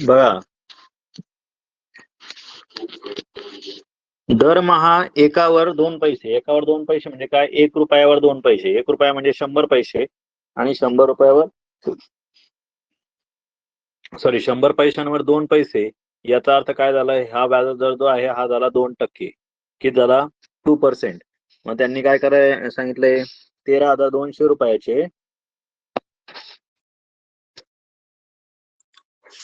बघा. दरमहा एकावर दोन पैसे. एकावर दोन पैसे म्हणजे काय? एक रुपयावर दोन पैसे. एक रुपया म्हणजे शंभर पैसे आणि शंभर रुपयावर सॉरी शंभर पैशांवर दोन पैसे. याचा अर्थ काय झाला? हा व्याजदर जो आहे हा झाला दोन टक्के. की झाला टू पर्सेंट मग त्यांनी काय कराय सांगितलंय? तेरा हजार दोनशे रुपयाचे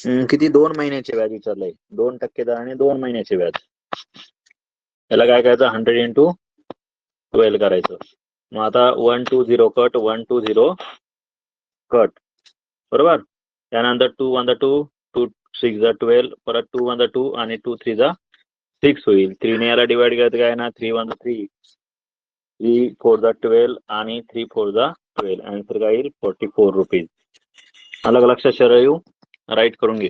किती? दोन महिन्याचे व्याज विचारलंय. दोन टक्के दराने दोन महिन्याचे व्याज. याला काय करायचं? हंड्रेड इंटू ट्वेल्व करायचं. मग आता one two zero cut one two zero cut बरोबर? त्यानंतर टू वन द टू टू सिक्स द ट्वेल्व परत टू वन द टू आणि टू थ्री जा सिक्स होईल. थ्रीने याला डिवाइड करायचं काय ना थ्री वन द थ्री थ्री फोर द ट्वेल्व आणि थ्री फोर द ट्वेल्व आन्सर काय येईल? फोर्टी फोर रुपीज अलग लक्षात शरळ येऊ राईट करून घे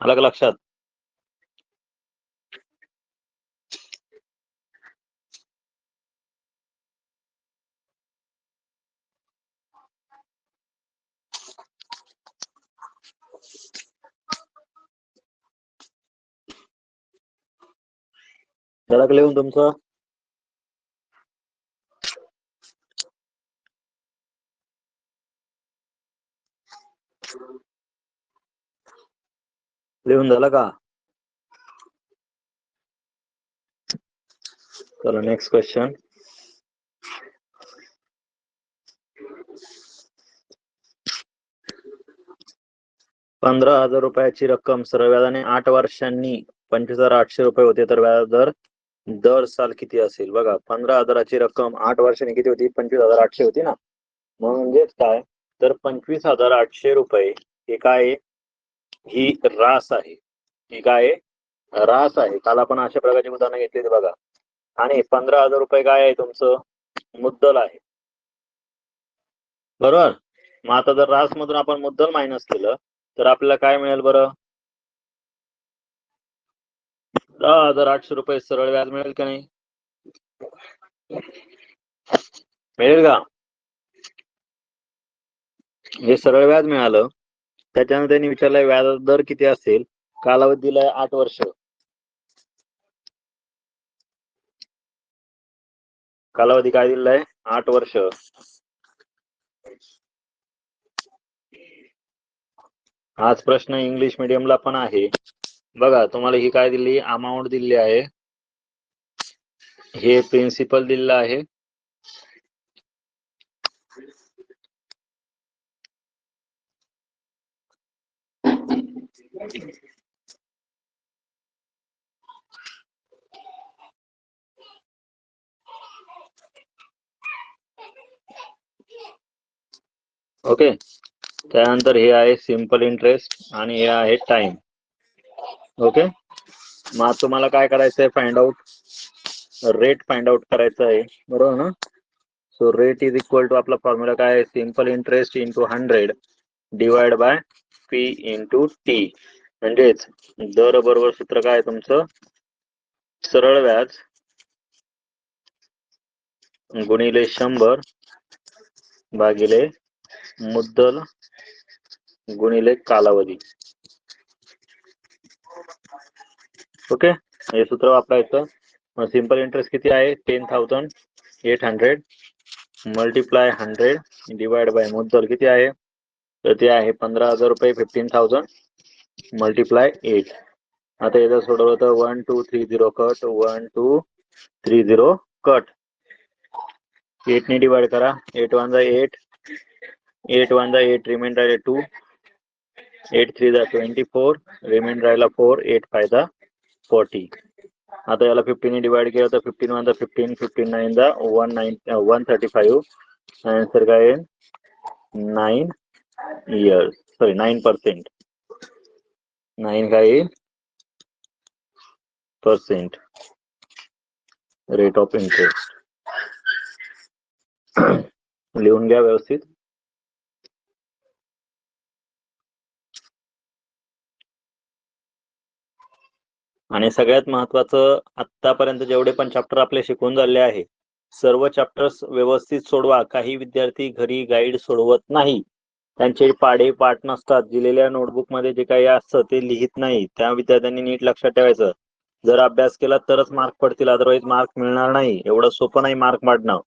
अलग लक्षात झळक लिहून तुमचं. लिहून झालं का? चला नेक्स्ट क्वेश्चन पंधरा हजार रुपयाची रक्कम सर्व व्याजाने आठ वर्षांनी पंचवीस हजार आठशे रुपये होते तर व्याज दर साल किती असेल? बघा पंधरा हजाराची रक्कम आठ वर्षाने किती होती? पंचवीस हजार आठशे होती ना. म्हणजेच काय? तर पंचवीस हजार आठशे रुपये हे काय आहे? ही रास आहे. ही काय आहे? रास आहे. काल आपण अशा प्रकारची उदाहरणं घेतली बघा. आणि पंधरा हजार रुपये काय आहे तुमचं? मुद्दल आहे. बरोबर? मग आता जर रास मधून आपण मुद्दल मायनस केलं तर आपल्याला काय मिळेल बरं? दहा हजार आठशे रुपये सरळ व्याज मिळेल का नाही? मिळेल का? हे सरळ व्याज मिळालं त्याच्यानंतर त्यांनी विचारलंय व्याज दर किती असेल? कालावधी दिलाय आठ वर्ष. कालावधी काय दिलाय? आठ वर्ष. हाच प्रश्न इंग्लिश मीडियमला पण आहे. बघा, तुम्हाला ही काय दिली? अमाऊंट दिली आहे. हे प्रिन्सिपल दिलेलं आहे. ओके त्यानंतर हे आहे सिम्पल इंटरेस्ट आणि हे टाइम ओके मग आज तुम्हाला काय करायचं आहे find out rate find out करायचं आहे बरोबर ना? So rate is equal to आपला फॉर्म्युला काय आहे? Simple interest into hundred divide by P into T म्हणजेच दर बरोबर सूत्र काय आहे तुमचं? सरळ व्याज गुणिले शंभर भागिले मुद्दल गुणिले कालावधी. ओके? हे सूत्र वापरायचं. सिंपल इंटरेस्ट किती आहे? Ten thousand eight hundred multiply hundred divide by मुद्दल किती आहे? तर ते आहे पंधरा हजार रुपये फिफ्टीन थाउजंड मल्टिप्लाय एट आता याचं सोडवलं तर one two three zero cut one two three zero cut एटने divide करा. एट वन जा एट एट वन जा एट रिमेंड राहिले टू एट थ्री जा ट्वेंटी फोर रिमेंड राहिला फोर एट फाय जा फोर्टी आता याला फिफ्टीने डिवाइड केलं तर fifteen one fifteen fifteen nine जा one nine one thirty five answer काय आहे? Nine years sorry nine percent nine काय पर्सेंट रेट ऑफ इंटरेस्ट लिहून घ्या व्यवस्थित. आणि सगळ्यात महत्वाचं आतापर्यंत जेवढे पण चॅप्टर आपले शिकून झाले आहे सर्व चॅप्टर्स व्यवस्थित सोडवा. काही विद्यार्थी घरी गाईड सोडवत नाही. त्यांचे पाडे पाठ नसतात. दिलेल्या नोटबुकमध्ये जे काही असतं ते लिहित नाही. त्या विद्यार्थ्यांनी नीट लक्षात ठेवायचं. जर अभ्यास केला तरच मार्क पडतील. अदरवाईज मार्क मिळणार नाही. एवढं सोपं नाही मार्क पाडणं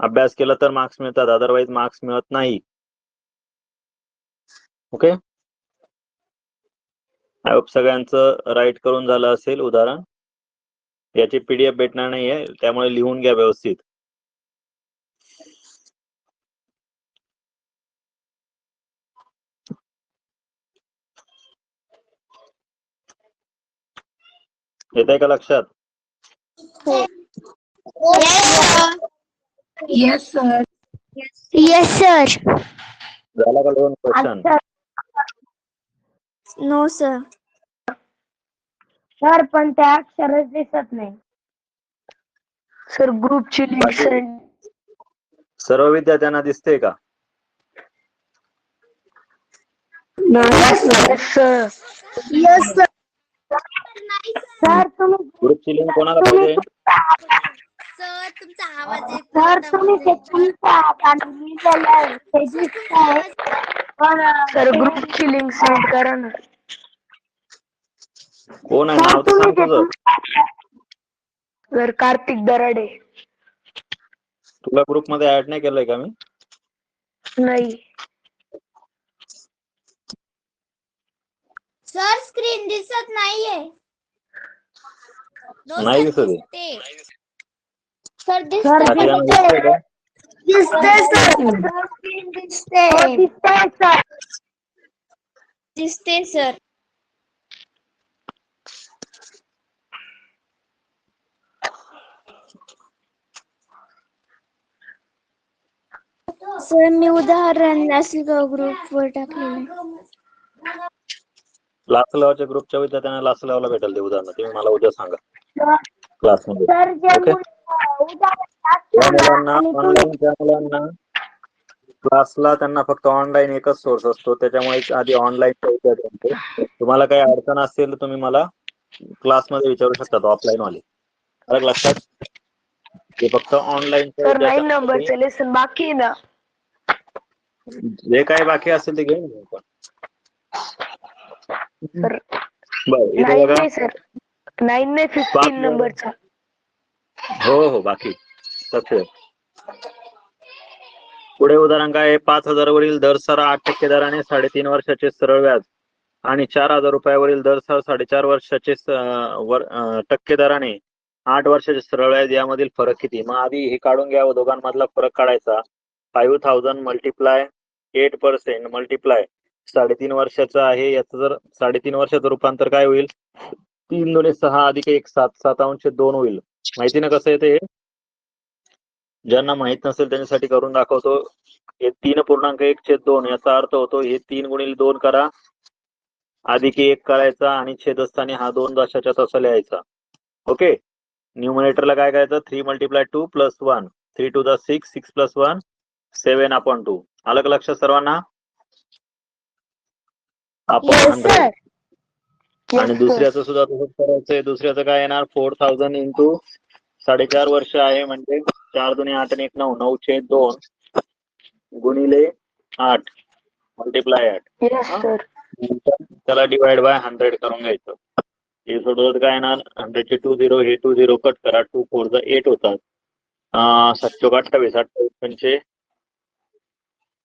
अभ्यास केला तर मार्क्स मिळतात. अदरवाईज मार्क्स मिळत नाही. ओके आय होप सगळ्यांचं राईट करून झालं असेल उदाहरण. याची पीडीएफ भेटणार नाहीये त्यामुळे लिहून घ्या व्यवस्थित. येत आहे का लक्षात? sir. Yes, sir. झाला का दोन क्वेश्चन No, sir. सर पण त्या अक्षरच दिसत नाही. सर ग्रुपची लिंक सेंड सर्व विद्यार्थ्यांना दिसते का? नाही सर sir. सर तुम्ही ग्रुपची लिंक कोणाला पाहिजे? सर तुमचा आवाज येत सर तुम्ही ते ते दिसतंय. पण सर ग्रुपची लिंक सेंड करा ना. कोण आहे नाव तर सांग तुझं सर कार्तिक दराडे. तुला ग्रुप मध्ये ऍड नाही केलंय का मी? नाही. सर स्क्रीन दिसत नाहीये. नाही दिसत आहे. दिसते. सर सर दिसते दिसतंय का? दिसते सर दिसतंय. सर दिसते सर सर मी उदाहरण ग्रुप वर टाकलेलं लास्ट लेवलच्या ग्रुपच्या विद्यार्थ्यांना लास्ट लेवलला भेटेल ते उदाहरण. तुम्ही मला उद्या सांगा. क्लासमध्ये सर जे ओके. ज्या मुलांना ऑनलाईन मुलांना क्लासला त्यांना फक्त ऑनलाईन एकच सोर्स असतो त्याच्यामुळे आधी ऑनलाईन विद्यार्थ्यांचे. तुम्हाला काही अडचण असेल तर तुम्ही मला क्लासमध्ये विचारू शकता ऑफलाईन वाले. अलग लक्षात. ते फक्त ऑनलाईन नंबरचं लेसन बाकी ना. जे काही बाकी असेल ते घेऊन घेऊ आपण. सर बरं इथे नाईन बघा. नाही सर. नाईन नाही बाकी फिफ्टीन आहे. नंबरचा. हो हो बाकी. पुढे उदाहरण काय पाच हजारावरील दर सरा आठ टक्के दराने साडेतीन वर्षाचे सरळ व्याज आणि चार हजार रुपयावरील दर सर साडेचार वर्षाचे स- वर अं, टक्के दराने आठ वर्षाचे सरळ व्याज यामधील फरक किती? मग आधी हे काढून घ्यावं. दोघांमधला फरक काढायचा. Five thousand multiply eight percent multiply. साडेतीन वर्षाचं आहे याचं जर साडेतीन वर्षाचं रूपांतर काय होईल? तीन दोन्ही सहा अधिक एक सात सात अंश दोन होईल. माहिती ना कसं येते हे ज्यांना माहीत नसेल त्यांच्यासाठी करून दाखवतो. हे तीन पूर्णांक एक छेद दोन याचा अर्थ होतो हे तीन गुणिले दोन करा. अधिक एक करायचा आणि छेदस्थानी हा दोन दशाच्या तसा लिहायचा. ओके? न्यूमरेटरला काय करायचं? Three multiply two plus one three two the six six plus one seven upon two. आलं का लक्षात सर्वांना? Yes, hundred. आणि दुसऱ्याचं सुद्धा तसंच करायचंय. दुसऱ्याचं काय येणार? फोर थाउजंड इंटू साडेचार वर्ष आहे म्हणजे चार दोन्ही आठ आणि एक नऊ. नऊ छेद दोन गुणिले आठ. मल्टिप्लाय आठ. येस सर नंतर त्याला डिवाइड बाय हंड्रेड करून घ्यायचं. हे सोडवत काय येणार? हंड्रेडचे टू झिरो हे टू झिरो कट करा. टू फोर एट होतात. अं, सात चौक अठ्ठावीस. अठ्ठावीस पंचे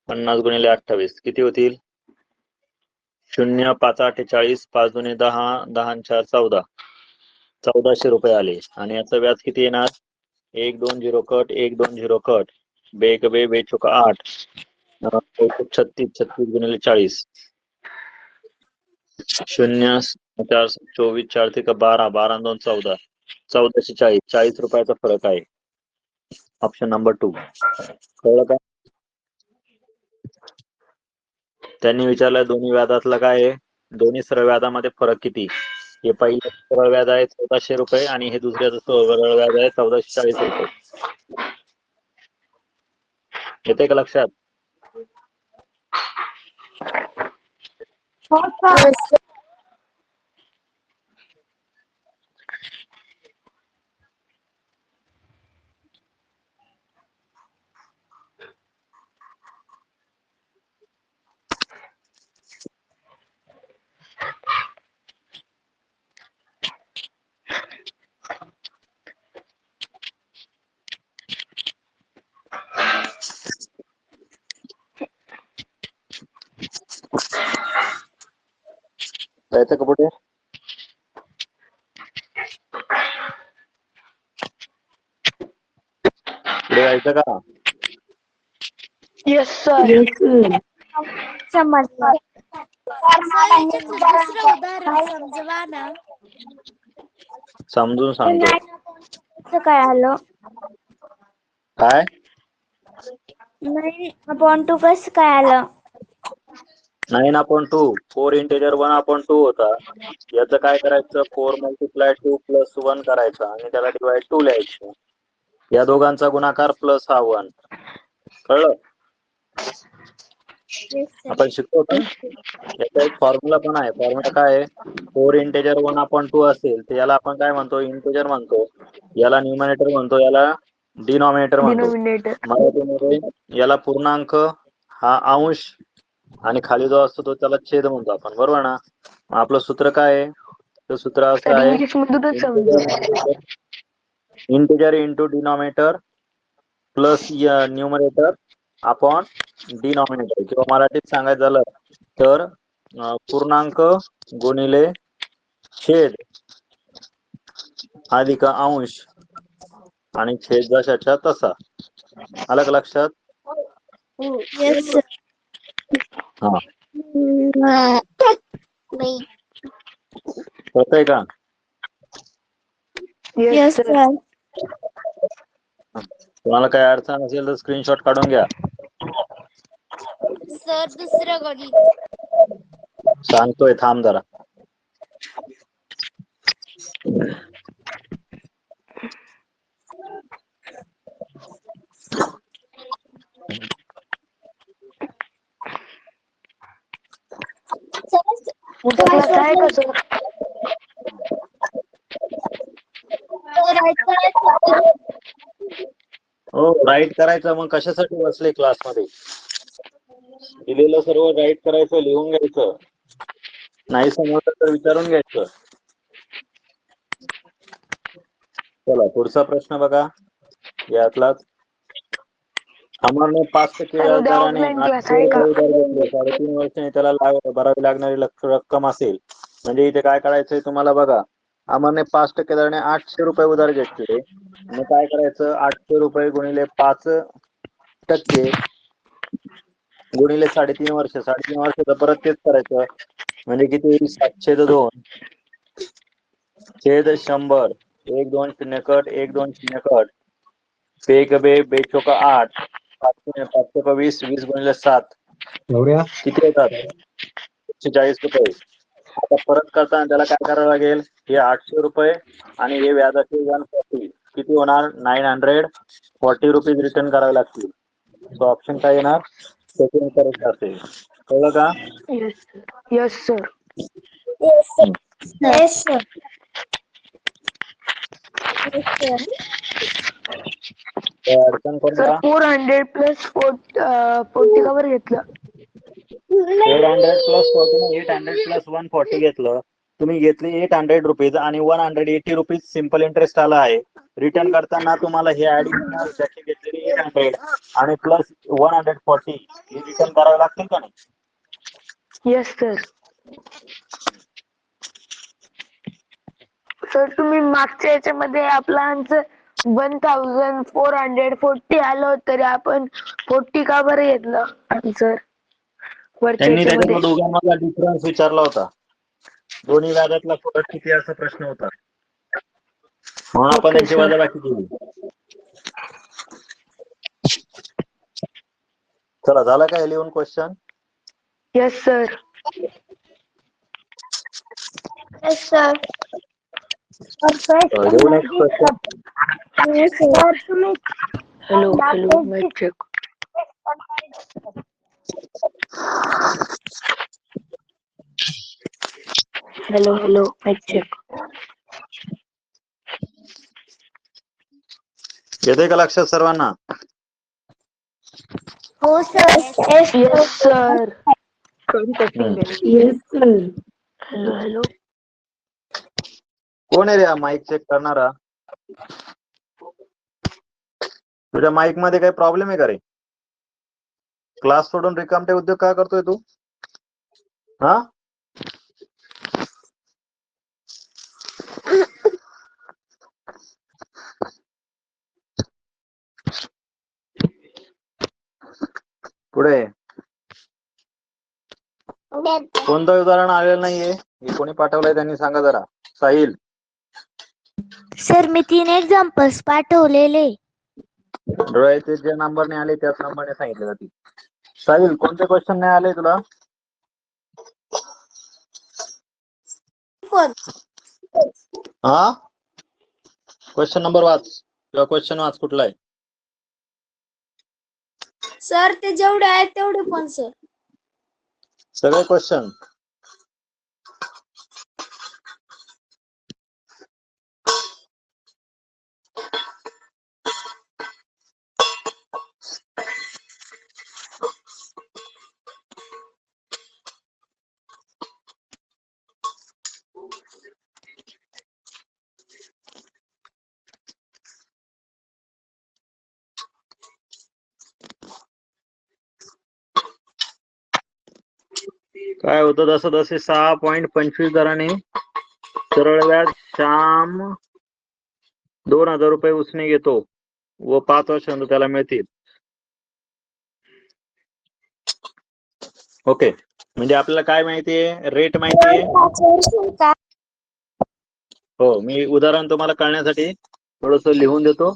पन्नास गुणिले अठ्ठावीस. किती होतील? शून्य पाच अठ्ठेचाळीस पाच दोन्ही दहा दहा चार चौदा. चौदाशे रुपये आले. आणि याचं व्याज किती येणार? एक दोन झिरो कट एक दोन झिरो कट. बेक बे बे चौक आठ. छत्तीस छत्तीस गुणिले चाळीस. शून्य चार चोवीस चार ते बारा बारा दोन चौदा. चौदाशे चाळीस. चाळीस रुपयाचा फरक आहे. ऑप्शन नंबर टू कळलं का? त्यांनी विचारलं दोन्ही व्याजातलं काय आहे? दोन्ही सरळ व्याजामध्ये फरक किती? हे पहिलं सरळ व्याज आहे चौदाशे रुपये आणि हे दुसऱ्याचं सरळ व्याज आहे चौदाशे चाळीस रुपये. येते का लक्षात? हो, जायचं का पुढे? पुढे जायचं का? येस सर समजलं मला दुसरं उदाहरण समजवा ना समजून सांगतो. कसं काय आलं? काय? नाही अपॉन टू कसं काय आलं? Nine upon two four integer one upon two होता. याचं काय करायचं? Four multiply two plus one करायचं आणि त्याला डिवाइड टू लिहायचं. या दोघांचा गुणाकार प्लस हा वन कळलं? आपण शिकतो का? याचा एक फॉर्म्युला पण आहे. फॉर्म्युला काय आहे? Four integer one upon two असेल तर याला आपण काय म्हणतो? इंटेजर म्हणतो. याला न्युमरेटर म्हणतो याला डिनॉमिनेटर म्हणतो. मराठीमध्ये याला पूर्णांक हा अंश आणि खाली जो असतो तो त्याला छेद म्हणतो आपण. बरोबर ना? आपलं सूत्र काय आहे? ते सूत्र असं आहे integer into denominator plus numerator upon denominator किंवा मराठीत सांगायचं झालं तर पूर्णांक गुणिले छेद अधिक अंश आणि छेद जशाच्या तसा. आलं का लक्षात? येस हा कळतंय का येस येस सर सर तुम्हाला काही अडचण असेल तर स्क्रीनशॉट काढून घ्या. सर दुसरं गणित सांगतोय थांब जरा. हो राईट करायचं. मग कशासाठी बसले क्लासमध्ये? दिलेलं सर्व राईट करायचं लिहून घ्यायचं. नाही समजलं तर विचारून घ्यायचं. चला पुढचा प्रश्न बघा. यातलाच. अमरने पाच टक्के व्याजदराने offline class आठशे आहे का? रुपये उधार घेतले. साडेतीन वर्षांनी त्याला लाग- भरावी लागणारी लक्ष रक्कम असेल. म्हणजे इथे काय करायचंय तुम्हाला बघा. अमरने पाच टक्के दराने आठशे रुपये उधार घेतले. मग काय करायचं? आठशे रुपये गुणिले पाच टक्के गुणिले साडेतीन वर्ष. साडेतीन वर्षाचं परत तेच करायचं. म्हणजे किती? होईल सातशे दोन. छेद शंभर. एक दोन शून्य कट एक दोन शून्य कट. बेग बे बेचोका आठ. पाच शून्य पाच चोका वीस वीस गुणिले सात. किती येतात? एकशे चाळीस रुपये. आता परत करताना त्याला काय करावं लागेल? हे आठशे रुपये आणि हे व्याजाचे वन फॉर्टी. किती होणार? Nine hundred. Forty rupees return करावे लागतील. सो ऑप्शन काय येणार? सेकंड करेक्ट असेल कळलं का? Yes sir yes sir yes sir four hundred plus forty cover घेतलं. Eight hundred plus forty eight hundred plus one forty घेतलं. तुम्ही घेतली एट हंड्रेड रुपीज आणि one hundred eighty rupees simple interest आला आहे. रिटर्न करताना तुम्हाला हे ऍडिशनल त्याची घेतलेली एट हंड्रेड आणि प्लस वन हंड्रेड फॉर्टी हे रिटर्न करावे लागतील का नाही? येस सर सर तुम्ही मागच्या याच्यामध्ये आपलं one thousand four hundred forty आलं तरी आपण फोर्टी का बरं घेतलं आन्सर त्यांनी त्याच्यामध्ये दोघांमधला डिफरन्स विचारला होता. दोन्ही व्याजातला फरक किती असा प्रश्न होता. म्हणून आपण Okay, त्यांची sir. वजाबाकी केली चला झालं का हे लिहून question yes sir Yes, sir. Next question. Hello hello check hello hello येते का लक्षात सर्वांना हो sir yes sir yes sir hello hello कोण आहे रे माईक चेक करणारा? तुझ्या माईकमध्ये काही प्रॉब्लेम आहे का रे? क्लास सोडून रिकामटे उद्योग का करतोय तू? हा? पुढे. कोणतं उदाहरण आलेलं नाहीये. हे कोणी पाठवलंय त्यांनी सांगा जरा. साहिल. सर मी तीन एक्झाम्पल्स पाठवलेले. डोळ्याचे जे नंबर नाही आले त्याच नंबरने सांगितले जातील साहिल कोणते क्वेश्चन नाही आले तुला? हा? क्वेश्चन नंबर वाच. किंवा क्वेश्चन वाच कुठला आहे सर ते जेवढे आहेत तेवढे पण सर सगळे क्वेश्चन काय होतं? तसं जसे सहा पॉईंट पंचवीस दराने सरळ व्याज श्याम दोन हजार रुपये उसने घेतो व पाच वर्षांत त्याला मिळतील. ओके म्हणजे आपल्याला काय माहितीये रेट माहितीये हो मी उदाहरण तुम्हाला कळण्यासाठी थोडस लिहून देतो.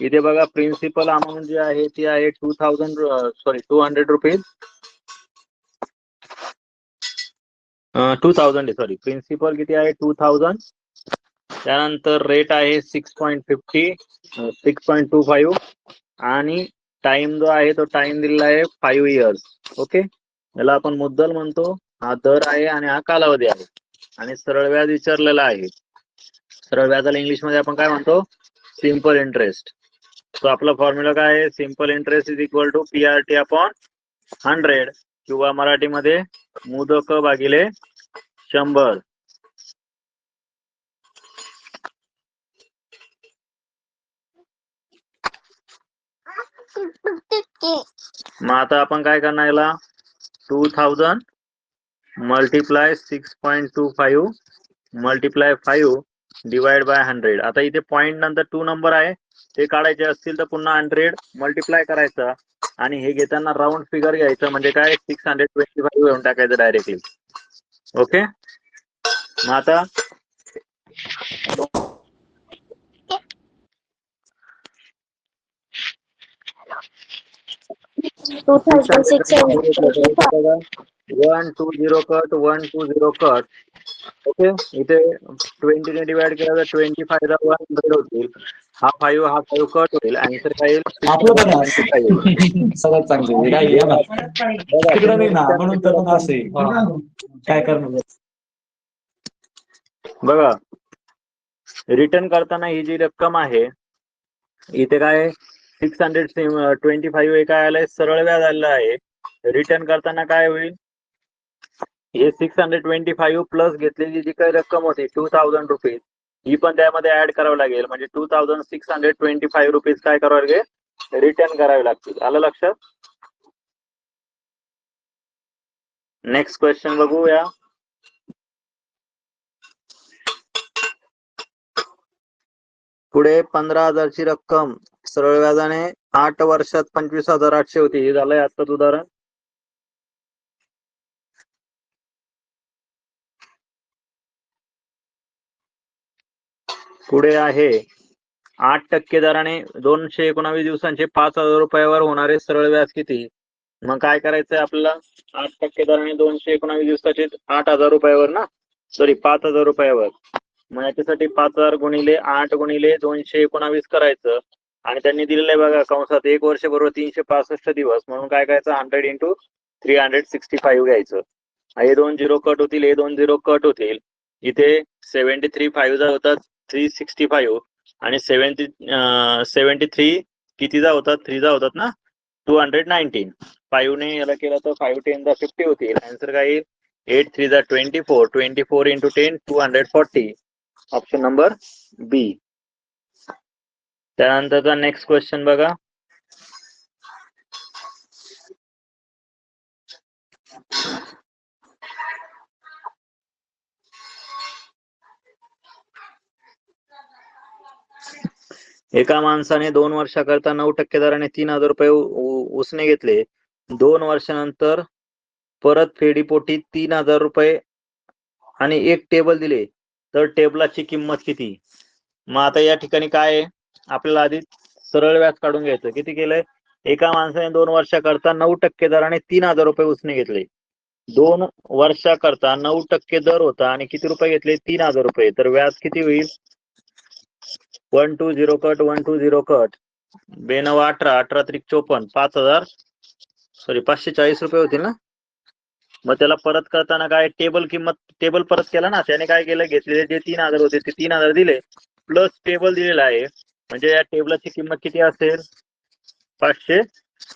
इथे बघा प्रिन्सिपल अमाऊंट जी आहे ती आहे two thousand sorry two hundred rupees two thousand sorry principal किती आहे? टू थाउजंड त्यानंतर रेट आहे six point fifty six point two five आणि टाइम जो आहे तो टाइम दिलेला आहे फाईव्ह इयर्स ओके याला आपण मुद्दल म्हणतो. हा दर आहे आणि हा कालावधी आहे. आणि सरळ व्याज विचारलेला आहे. सरळ व्याजाला इंग्लिशमध्ये आपण काय म्हणतो? सिंपल इंटरेस्ट तो आपला फॉर्म्युला काय आहे? Simple interest is equal to P R T upon hundred किंवा मराठीमध्ये मुदक भागिले शंभर. मग आता आपण काय करणार याला? Two thousand multiply six point two five multiply five divide by hundred आता इथे पॉईंट नंतर टू नंबर आहे. ते काढायचे असतील तर पुन्हा हंड्रेड मल्टिप्लाय करायचं. आणि हे घेताना राऊंड फिगर घ्यायचं. म्हणजे काय? सिक्स हंड्रेड ट्वेंटी फाईव्ह घेऊन टाकायचं डायरेक्टली ओके मग आता two thousand six one two zero cut one two zero cut okay इथे ट्वेंटीने डिवाइड केलं तर ट्वेंटी फायदा वन हंड्रेड होतील. हा फाईव्ह हा फाईव्ह कट होईल. अँसर काय येईल आपलं बघा 65 येईल. सगळ्यात चांगलं ना. ना. काय करणार? बघा. रिटर्न करताना ही जी रक्कम आहे इथे काय सिक्स हंड्रेड ट्वेंटी फाईव्ह काय आलंय? सरळ व्याज आलेलं आहे. रिटर्न करताना काय होईल? हे six hundred twenty five plus घेतलेली जी काही रक्कम होती टू थाउजंड रुपीज ही पण त्यामध्ये ऍड करावी लागेल. म्हणजे two thousand six hundred twenty five rupees काय करावं लागेल? रिटर्न करावे लागतील. आलं लक्षात? नेक्स्ट क्वेश्चन बघूया. पुढे पंधरा हजारची रक्कम सरळ व्याजाने आठ वर्षात पंचवीस हजार आठशे होती. हे झालंय आताच उदाहरण. पुढे आहे. आठ टक्के दराने दोनशे एकोणावीस दिवसांचे पाच हजार रुपयावर होणारे सरळ व्याज किती? मग काय करायचंय आपल्याला? आठ टक्के दराने दोनशे एकोणावीस दिवसाचे आठ हजार रुपयावर ना? सॉरी पाच हजार रुपयावर. मग याच्यासाठी पाच हजार गुणिले आठ गुणिले दोनशे एकोणावीस करायचं. आणि त्यांनी दिलेलं आहे बघा कंसात एक वर्ष बरोबर तीनशे पासष्ट दिवस. म्हणून काय करायचं? Hundred into three hundred sixty five घ्यायचं. हे दोन झिरो कट होतील हे दोन झिरो कट होतील. इथे सेव्हन्टी थ्री फाईव्ह होतात थ्री सिक्स्टी फाईव्ह आणि सेव्हन्टी सेव्हन्टी थ्री कितीचा होतात? थ्रीचा होतात ना? टू हंड्रेड नाईन्टीन फाईव्हने याला केलं तर फाईव्ह टेन दा फिफ्टी होतील. आन्सर काय येईल? एट थ्री दा twenty four twenty four into ten two hundred forty option number B त्यानंतरचा नेक्स्ट क्वेश्चन बघा. एका माणसाने दोन वर्षाकरता नऊ टक्के दराने तीन हजार रुपये उसने घेतले. दोन वर्षानंतर परत फेडीपोटी तीन हजार रुपये आणि एक टेबल दिले. तर टेबलाची किंमत किती? मग आता या ठिकाणी काय आहे? आपल्याला आधी सरळ व्याज काढून घ्यायचं. किती केलंय? एका माणसाने दोन वर्षाकरता नऊ टक्के दराने तीन हजार रुपये उसने घेतले. दोन वर्षाकरता नऊ टक्के दर होता आणि किती रुपये घेतले? तीन हजार रुपये. तर व्याज किती होईल? One two zero cut one two zero cut. बेनव अठरा अठरा त्रिक चोपन्न पाच हजार. सॉरी पाचशे चाळीस रुपये होतील ना? मग त्याला परत करताना काय टेबल किंमत टेबल परत केला ना त्याने काय केलं घेतलेले जे तीन हजार होते ते तीन हजार दिले. प्लस टेबल दिलेला आहे. म्हणजे या टेबलाची किंमत किती असेल? पाचशे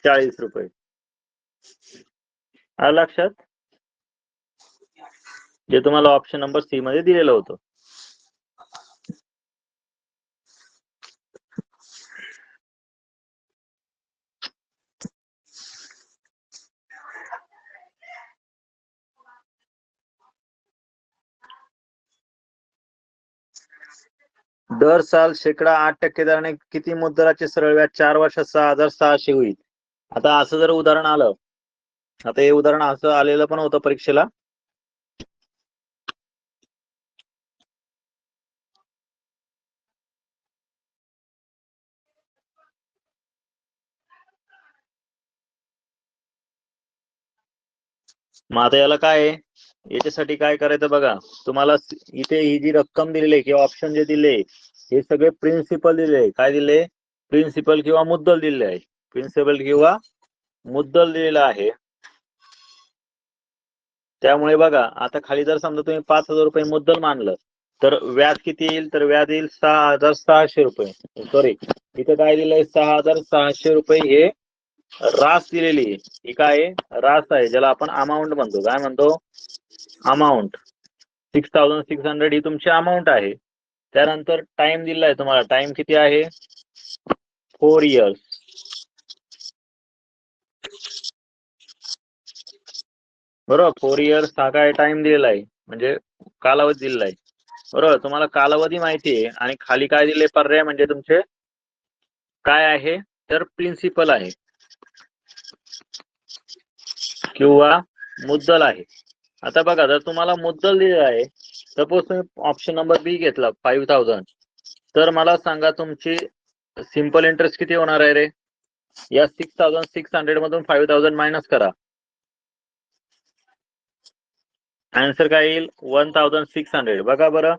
चाळीस रुपये. लक्षात? जे तुम्हाला ऑप्शन नंबर सी मध्ये दिलेलं होतं. दर साल शेकडा आठ टक्के दराने किती मुद्दलाचे सरळ व्याज चार वर्षात सहा हजार सहाशे होईल. आता असं जर उदाहरण आलं आता हे उदाहरण असं आलेलं पण होतं परीक्षेला. मग आता याला काय आहे? याच्यासाठी काय करायचं बघा तुम्हाला इथे ही जी रक्कम दिलेली आहे किंवा ऑप्शन जे दिले हे सगळे प्रिन्सिपल दिले काय दिले प्रिन्सिपल किंवा मुद्दल दिले आहे. प्रिन्सिपल किंवा मुद्दल दिलेला आहे. त्यामुळे बघा आता खाली जर समजा तुम्ही पाच हजार रुपये मुद्दल मानलं तर व्याज किती येईल? तर व्याज येईल सहा हजार सहाशे रुपये. सॉरी इथं काय दिलंय सहा हजार सहाशे रुपये हे रास दिलेली आहे. ही काय रास आहे ज्याला आपण अमाऊंट म्हणतो. काय म्हणतो? Amount six thousand six hundred ही तुमची अमाऊंट आहे. त्यानंतर टाइम दिला आहे तुम्हाला. टाइम किती आहे? फोर इयर्स बरोबर? फोर इयर्स हा काय टाइम दिलेला आहे? म्हणजे कालावधी दिलेला आहे. बरोबर? तुम्हाला कालावधी माहिती आहे. आणि खाली काय दिले? पर्याय म्हणजे तुमचे काय आहे? तर प्रिन्सिपल आहे. किंवा मुद्दल आहे. आता बघा जर तुम्हाला मुद्दल दिलेला आहे सपोज तुम्ही ऑप्शन नंबर बी घेतला फाईव्ह थाउजंड तर मला सांगा तुमची सिंपल इंटरेस्ट किती होणार आहे रे? या सिक्स थाउजंड सिक्स हंड्रेड मधून फाईव्ह थाउजंड मायनस करा. आन्सर काय येईल? वन थाउजंड सिक्स हंड्रेड बघा बरं.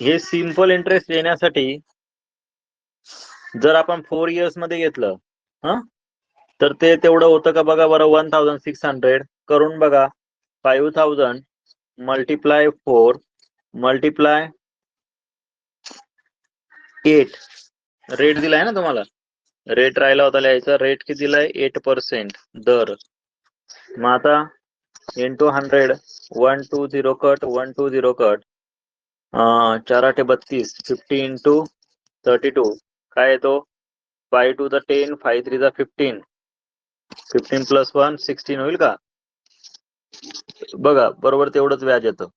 हे सिंपल इंटरेस्ट येण्यासाठी जर आपण फोर इयर्समध्ये घेतलं हा? तर ते तेवढं होतं का बघा बरं? वन थाउजंड सिक्स हंड्रेड करून बघा. Five thousand multiply four multiply eight. Rate दिलाय ना तुम्हाला? रेट राहिला होता लिहायचा. रेट किती दिलाय? एट पर्सेंट दर. मग आता into hundred one two zero cut one two zero cut चार आठे बत्तीस फिफ्टी इंटू थर्टी टू काय येतो? फाय टू द ten five three the fifteen fifteen plus one sixteen होईल का? बघा बरोबर तेवढंच व्याज येतं.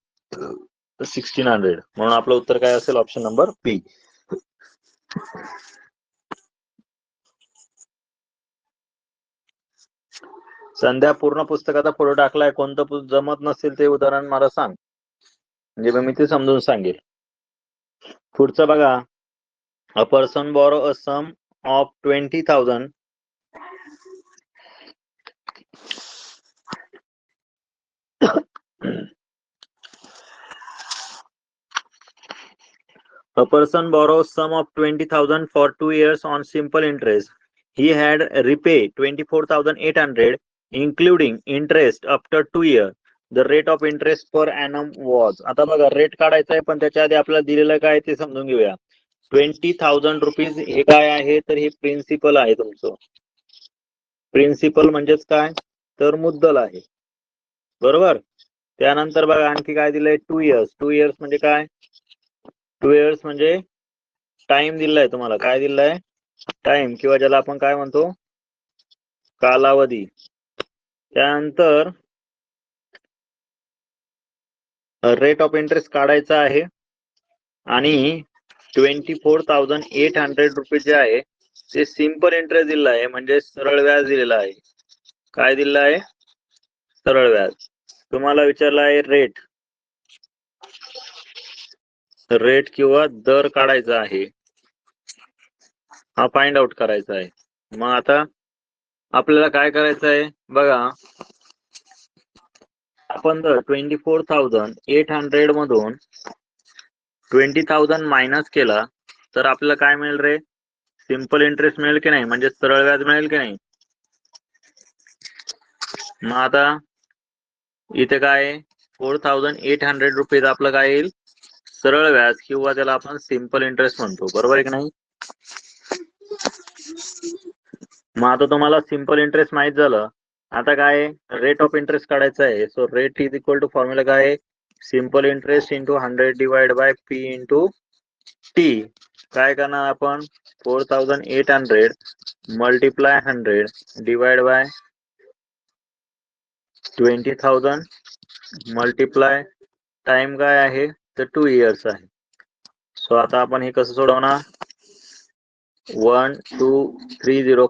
सिक्स्टीन हंड्रेड म्हणून आपलं उत्तर काय असेल? ऑप्शन नंबर बी संध्या पूर्ण पुस्तकाचा फोटो टाकलाय. कोणतं जमत नसेल ते उदाहरण मला सांग. म्हणजे मी ते समजून सांगेल. पुढचं बघा. A person borrow a sum of twenty thousand A person borrows sum of 20,000 for two years on simple interest. He had repay 24,800 including interest after two years. The rate of interest per annum was. आता बघा rate काढायचा आहे पण त्याच्या आधी आपल्याला दिलेलं काय ते समजून घेऊया. ट्वेंटी थाउजंड रुपीज हे काय आहे तर हे प्रिन्सिपल आहे तुमचं. प्रिन्सिपल म्हणजेच काय तर मुद्दल आहे. बरोबर? त्यानंतर बघा आणखी काय दिलंय? टू इयर्स टू इयर्स म्हणजे काय? टू इयर्स म्हणजे टाइम दिलाय तुम्हाला. काय दिलाय? टाइम किंवा ज्याला आपण काय म्हणतो? कालावधी. त्यानंतर रेट ऑफ इंटरेस्ट काढायचा आहे. आणि twenty four thousand eight hundred rupees जे आहे ते सिंपल इंटरेस्ट दिला आहे म्हणजे सरळ व्याज दिलेलं आहे. काय दिलं आहे सरळ व्याज. तुम्हाला विचारलं आहे रेट रेट किंवा दर काढायचा आहे हा फाइंड आउट करायचा आहे. मग आता आपल्याला काय करायचं आहे? बघा. आपण जर twenty four thousand eight hundred मधून ट्वेंटी थाउजंड मायनस केला तर आपल्याला काय मिळेल रे? सिंपल इंटरेस्ट मिळेल की नाही? म्हणजे सरळ व्याज मिळेल की नाही? मग आता इथे काय? Four thousand eight hundred rupees आपलं काय येईल? सरळ व्याज किंवा त्याला आपण सिंपल इंटरेस्ट म्हणतो. बरोबर आहे की नाही? मग आता तुम्हाला सिंपल इंटरेस्ट माहीत झालं. आता काय? रेट ऑफ इंटरेस्ट काढायचं आहे. So rate is equal to formula काय? आहे simple interest into hundred divide by P into T काय करणार आपण? Four thousand eight hundred multiply hundred divide by twenty thousand multiply time काय आहे? तर टू इयर्स आहे. सो आता आपण हे कसं सोडवणार? One two three zero